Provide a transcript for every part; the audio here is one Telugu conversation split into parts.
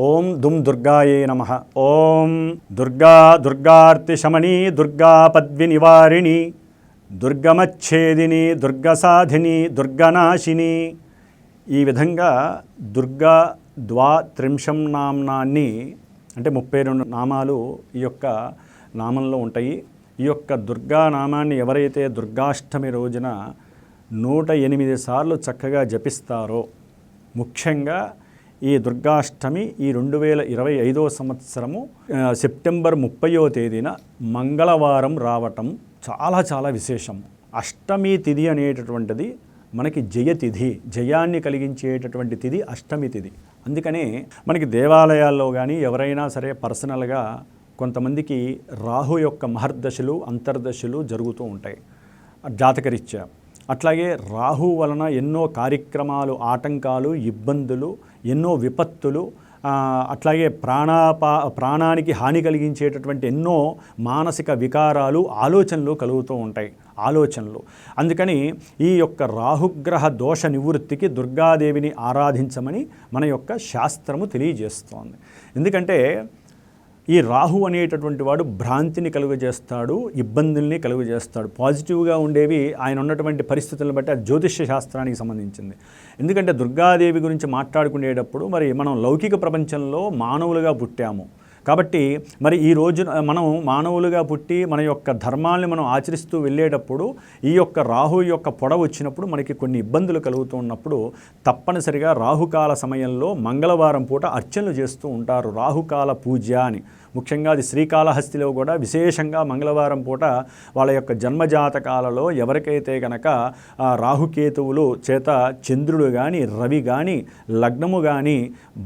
ఓం దుమ్ దుర్గాయే నమ. ఓం దుర్గా దుర్గార్తిశమణి దుర్గా పద్వి నివారిణి దుర్గమచ్ఛేదిని దుర్గసాధిని దుర్గనాశిని. ఈ విధంగా దుర్గా ద్వా త్రింశం నామ్నాన్ని అంటే ముప్పై రెండు నామాలు ఈ యొక్క నామంలో ఉంటాయి. ఈ యొక్క దుర్గా నామాన్ని ఎవరైతే దుర్గాష్టమి రోజున నూట ఎనిమిది సార్లు చక్కగా జపిస్తారో ముఖ్యంగా ఈ దుర్గాష్టమి ఈ రెండు వేల ఇరవై ఐదో సంవత్సరము సెప్టెంబర్ ముప్పయో తేదీన మంగళవారం రావటం చాలా చాలా విశేషం. అష్టమి తిథి అనేటటువంటిది మనకి జయతిథి జయాన్ని కలిగించేటటువంటి తిథి అష్టమి తిథి. అందుకనే మనకి దేవాలయాల్లో కానీ ఎవరైనా సరే పర్సనల్గా కొంతమందికి రాహు యొక్క మహర్దశలు అంతర్దశలు జరుగుతూ ఉంటాయి. జాతకరీత్యా అట్లాగే రాహు వలన ఎన్నో కార్యక్రమాలు ఆటంకాలు ఇబ్బందులు ఎన్నో విపత్తులు అట్లాగే ప్రాణాపా ప్రాణానికి హాని కలిగించేటటువంటి ఎన్నో మానసిక వికారాలు ఆలోచనలు కలుగుతూ ఉంటాయి. ఆలోచనలు. అందుకని ఈ యొక్క రాహుగ్రహ దోష నివృత్తికి దుర్గాదేవిని ఆరాధించమని మన యొక్క శాస్త్రము తెలియజేస్తోంది. ఎందుకంటే ఈ రాహు అనేటటువంటి వాడు భ్రాంతిని కలుగజేస్తాడు ఇబ్బందుల్ని కలుగజేస్తాడు. పాజిటివ్గా ఉండేవి ఆయన ఉన్నటువంటి పరిస్థితులను బట్టి ఆ జ్యోతిష్య శాస్త్రానికి సంబంధించింది. ఎందుకంటే దుర్గాదేవి గురించి మాట్లాడుకునేటప్పుడు మరి మనం లౌకిక ప్రపంచంలో మానవులుగా పుట్టాము. కాబట్టి మరి ఈ రోజు మనం మానవులుగా పుట్టి మన యొక్క ధర్మాల్ని మనం ఆచరిస్తూ వెళ్ళేటప్పుడు ఈ యొక్క రాహు యొక్క పొడ వచ్చినప్పుడు మనకి కొన్ని ఇబ్బందులు కలుగుతూ ఉన్నప్పుడు తప్పనిసరిగా రాహుకాల సమయంలో మంగళవారం పూట అర్చనలు చేస్తూ ఉంటారు. రాహుకాల పూజ అని. ముఖ్యంగా అది శ్రీకాళహస్తిలో కూడా విశేషంగా మంగళవారం పూట వాళ్ళ యొక్క జన్మజాతకాలలో ఎవరికైతే గనక రాహుకేతువులు చేత చంద్రుడు కానీ రవి కానీ లగ్నము కానీ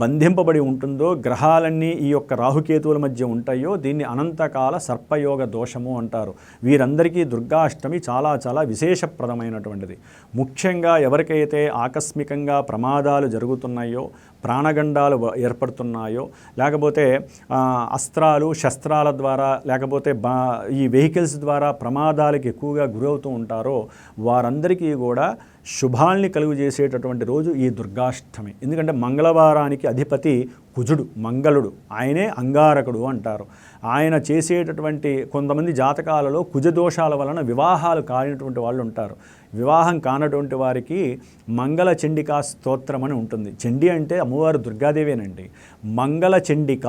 బంధింపబడి ఉంటుందో గ్రహాలన్నీ ఈ యొక్క రాహుకేతువుల మధ్య ఉంటాయో దీన్ని అనంతకాల సర్పయోగ దోషము అంటారు. వీరందరికీ దుర్గాష్టమి చాలా చాలా విశేషప్రదమైనటువంటిది. ముఖ్యంగా ఎవరికైతే ఆకస్మికంగా ప్రమాదాలు జరుగుతున్నాయో ప్రాణగండాలు ఏర్పడుతున్నాయో లేకపోతే అస్త్రాలు శస్త్రాల ద్వారా లేకపోతే బా ఈ వెహికల్స్ ద్వారా ప్రమాదాలకు ఎక్కువగా గురవుతూ ఉంటారో వారందరికీ కూడా శుభాల్ని కలుగు చేసేటటువంటి రోజు ఈ దుర్గాష్టమి. ఎందుకంటే మంగళవారానికి అధిపతి కుజుడు మంగళుడు. ఆయనే అంగారకుడు అంటారు. ఆయన చేసేటటువంటి కొంతమంది జాతకాలలో కుజదోషాల వలన వివాహాలు కానిటువంటి వాళ్ళు ఉంటారు. వివాహం కానటువంటి వారికి మంగళ చండికా స్తోత్రం అని ఉంటుంది. చండి అంటే అమ్మవారు దుర్గాదేవేనండి. మంగళ చండిక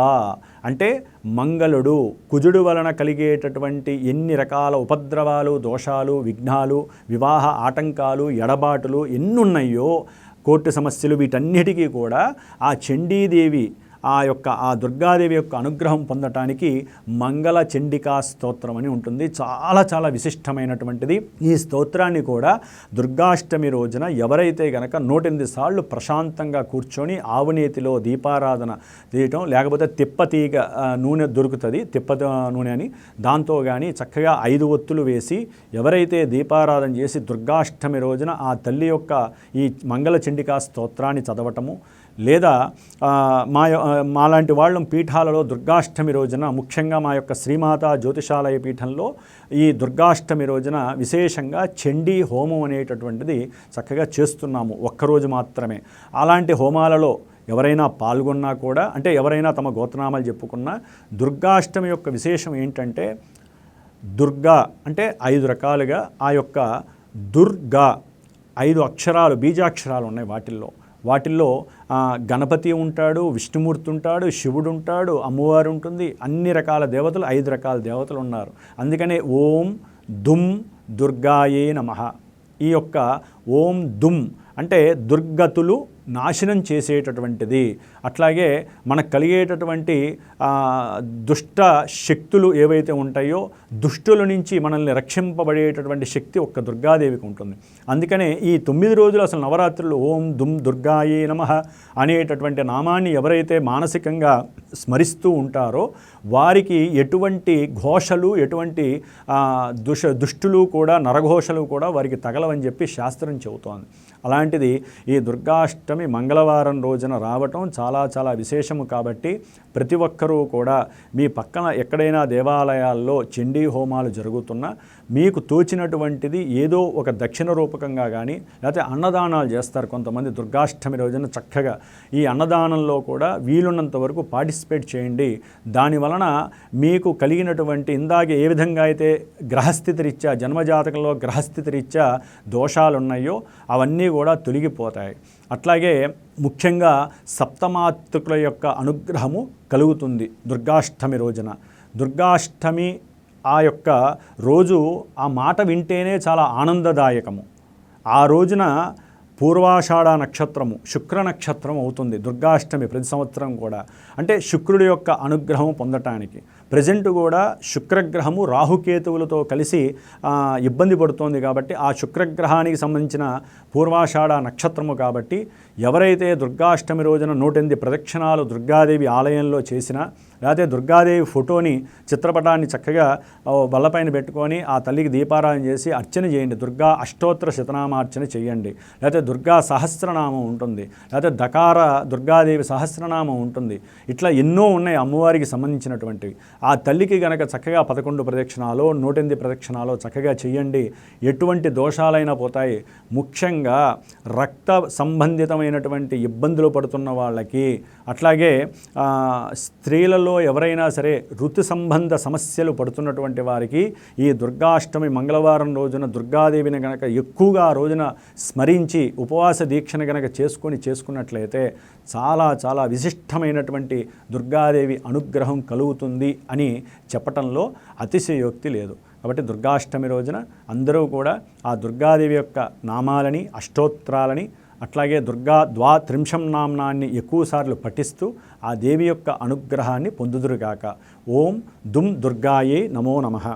అంటే మంగళుడు. కుజుడు వలన కలిగేటటువంటి ఎన్ని రకాల ఉపద్రవాలు దోషాలు విఘ్నాలు వివాహ ఆటంకాలు ఎడబాటులు ఎన్నున్నాయో కోర్టు సమస్యలు వీటన్నిటికీ కూడా ఆ చండీదేవి ఆ యొక్క ఆ దుర్గాదేవి యొక్క అనుగ్రహం పొందటానికి మంగళ చండికా స్తోత్రం అని ఉంటుంది. చాలా చాలా విశిష్టమైనటువంటిది. ఈ స్తోత్రాన్ని కూడా దుర్గాష్టమి రోజున ఎవరైతే గనక నూటెనిమిది సార్లు ప్రశాంతంగా కూర్చొని ఆవునేతిలో దీపారాధన చేయటం లేకపోతే తిప్పతీగ నూనె దొరుకుతుంది తిప్ప నూనె అని దాంతో కానీ చక్కగా ఐదు ఒత్తులు వేసి ఎవరైతే దీపారాధన చేసి దుర్గాష్టమి రోజున ఆ తల్లి యొక్క ఈ మంగళ చండికా స్తోత్రాన్ని చదవటము లేదా మా యొ- మాలాంటి వాళ్ళం పీఠాలలో దుర్గాష్టమి రోజున ముఖ్యంగా మా యొక్క శ్రీమాత జ్యోతిషాలయ పీఠంలో ఈ దుర్గాష్టమి రోజున విశేషంగా చండీ హోమం అనేటటువంటిది చక్కగా చేస్తున్నాము ఒక్కరోజు మాత్రమే. అలాంటి హోమాలలో ఎవరైనా పాల్గొన్నా కూడా అంటే ఎవరైనా తమ గోత్రనామాలు చెప్పుకున్నా దుర్గాష్టమి యొక్క విశేషం ఏంటంటే దుర్గా అంటే ఐదు రకాలుగా ఆ యొక్క దుర్గా ఐదు అక్షరాలు బీజాక్షరాలు ఉన్నాయి వాటిల్లో. వాటిల్లో గణపతి ఉంటాడు విష్ణుమూర్తి ఉంటాడు శివుడు ఉంటాడు అమ్మవారు ఉంటుంది అన్ని రకాల దేవతలు ఐదు రకాల దేవతలు ఉన్నారు. అందుకనే ఓం దుమ్ దుర్గాయే నమః. ఈ యొక్క ఓం దుమ్ అంటే దుర్గతులు నాశనం చేసేటటువంటిది. అట్లాగే మనకు కలిగేటటువంటి దుష్ట శక్తులు ఏవైతే ఉంటాయో దుష్టుల నుంచి మనల్ని రక్షింపబడేటటువంటి శక్తి ఒక్క దుర్గాదేవికి ఉంటుంది. అందుకనే ఈ తొమ్మిది రోజులు అసలు నవరాత్రులు ఓం దుమ్ దుర్గాయే నమః అనేటటువంటి నామాన్ని ఎవరైతే మానసికంగా స్మరిస్తూ ఉంటారో వారికి ఎటువంటి ఘోషలు ఎటువంటి దుష దుష్టులు కూడా నరఘోషలు కూడా వారికి తగలవని చెప్పి శాస్త్రం చెబుతోంది. అలాంటిది ఈ దుర్గాష్టమి మంగళవారం రోజున రావటం చాలా చాలా విశేషము కాబట్టి ప్రతి ఒక్కరూ కూడా మీ పక్కన ఎక్కడైనా దేవాలయాల్లో చండీ హోమాలు జరుగుతున్నా మీకు తోచినటువంటిది ఏదో ఒక దక్షిణ రూపకంగా కానీ లేకపోతే అన్నదానాలు చేస్తారు కొంతమంది దుర్గాష్టమి రోజున చక్కగా. ఈ అన్నదానంలో కూడా వీలున్నంత వరకు పార్టిసిపేట్ చేయండి. దాని వలన మీకు కలిగినటువంటి ఇందాక ఏ విధంగా అయితే గ్రహస్థితి రీత్యా జన్మజాతకంలో గ్రహస్థితి రీత్యా దోషాలు ఉన్నాయో అవన్నీ కూడా తొలగిపోతాయి. అట్లాగే ముఖ్యంగా సప్తమాతృకుల యొక్క అనుగ్రహము కలుగుతుంది దుర్గాష్టమి రోజున. దుర్గాష్టమి ఆ యొక్క రోజు ఆ మాట వింటేనే చాలా ఆనందదాయకము. ఆ రోజున పూర్వాషాఢ నక్షత్రము శుక్ర నక్షత్రం అవుతుంది. దుర్గాష్టమి ప్రతి సంవత్సరం కూడా. అంటే శుక్రుడి యొక్క అనుగ్రహం పొందటానికి. ప్రజెంట్ కూడా శుక్రగ్రహము రాహుకేతువులతో కలిసి ఇబ్బంది పడుతోంది కాబట్టి ఆ శుక్రగ్రహానికి సంబంధించిన పూర్వాషాఢ నక్షత్రము కాబట్టి ఎవరైతే దుర్గాష్టమి రోజున నూటెనిమిది ప్రదక్షిణాలు దుర్గాదేవి ఆలయంలో చేసినా లేకపోతే దుర్గాదేవి ఫోటోని చిత్రపటాన్ని చక్కగా బల్లపైన పెట్టుకొని ఆ తల్లికి దీపారాధన చేసి అర్చన చేయండి. దుర్గా అష్టోత్తర శతనామార్చన చేయండి. లేకపోతే దుర్గా సహస్రనామం ఉంటుంది. లేకపోతే దకార దుర్గాదేవి సహస్రనామం ఉంటుంది. ఇట్లా ఎన్నో ఉన్నాయి అమ్మవారికి సంబంధించినటువంటివి. ఆ తల్లికి గనక చక్కగా పదకొండు ప్రదక్షిణాలో నూటెనిమిది ప్రదక్షిణాలు చక్కగా చేయండి ఎటువంటి దోషాలైనా పోతాయి. ముఖ్యంగా రక్త సంబంధితమైనటువంటి ఇబ్బందులు పడుతున్న వాళ్ళకి అట్లాగే స్త్రీలలో ఎవరైనా సరే ఋతు సంబంధ సమస్యలు పడుతున్నటువంటి వారికి ఈ దుర్గాష్టమి మంగళవారం రోజున దుర్గాదేవిని గనక ఎక్కువగా ఆ రోజున స్మరించి ఉపవాస దీక్షను గనక చేసుకొని చేసుకున్నట్లయితే చాలా చాలా విశిష్టమైనటువంటి దుర్గాదేవి అనుగ్రహం కలుగుతుంది అని చెప్పటంలో అతిశయోక్తి లేదు. కాబట్టి దుర్గాష్టమి రోజున అందరూ కూడా ఆ దుర్గాదేవి యొక్క నామాలని అష్టోత్రాలని అట్లాగే దుర్గా ద్వా త్రింశం నామ్నాన్ని ఎక్కువసార్లు పఠిస్తూ ఆ దేవి యొక్క అనుగ్రహాన్ని పొందుదురుగాక. ఓం దుమ్ దుర్గాయే నమో నమః.